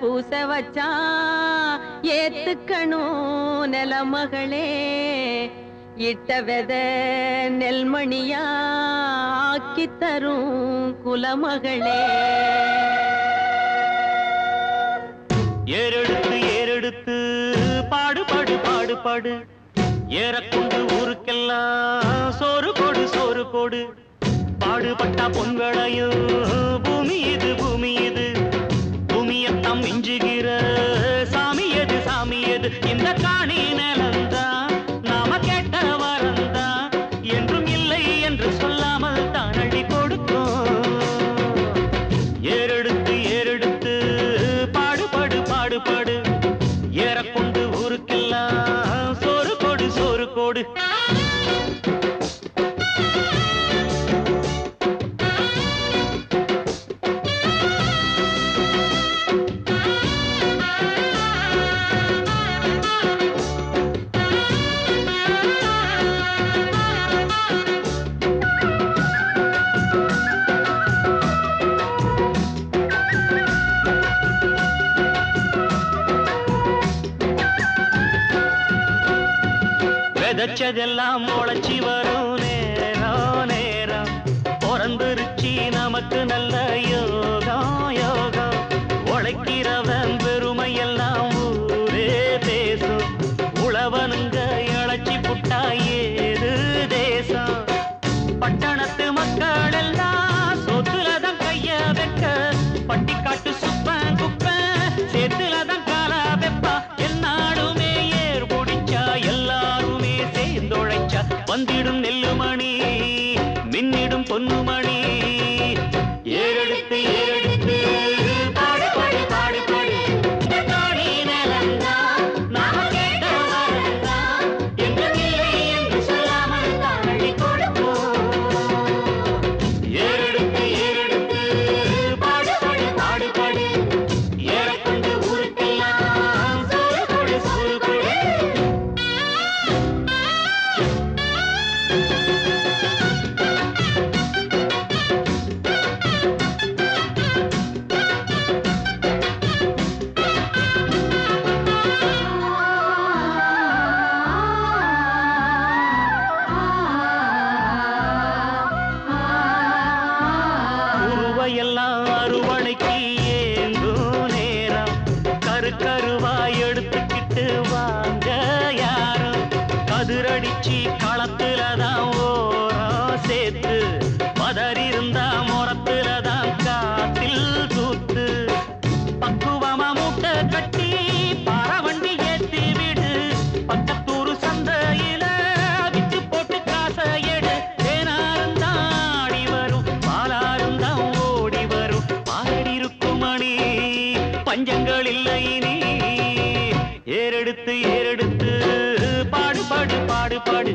பூச வச்சா ஏத்துக்கணும் நில மகளே இட்ட வெத நெல்மணியா ஆக்கி தரும் குலமகளே. ஏறெடுத்து ஏறெடுத்து பாடுபாடு பாடுபாடு ஏறக்கொண்டு ஊருக்கெல்லாம் சோறு கொடு சோறு கொடு பாடுபட்டா பொங்கலையும் பூமி இது பூமி இது. பாடுபடு விதைச்சதெல்லாம் முளைச்சி வரும் நேரம் நேரம். பிறந்துருச்சி நமக்கு நல்ல யோகம் யோகம். உழைக்கிறவன் பெருமையெல்லாம் ஊரே பேசும். உழவனுங்க இழைச்சி புட்டா ஏது தேசம்? பட்டணத்து எல்லாம் அறுவணைக்கு பஞ்சங்கள் இல்லை நீ ஏறெடுத்து ஏறெடுத்து பாடு பாடு பாடு பாடு.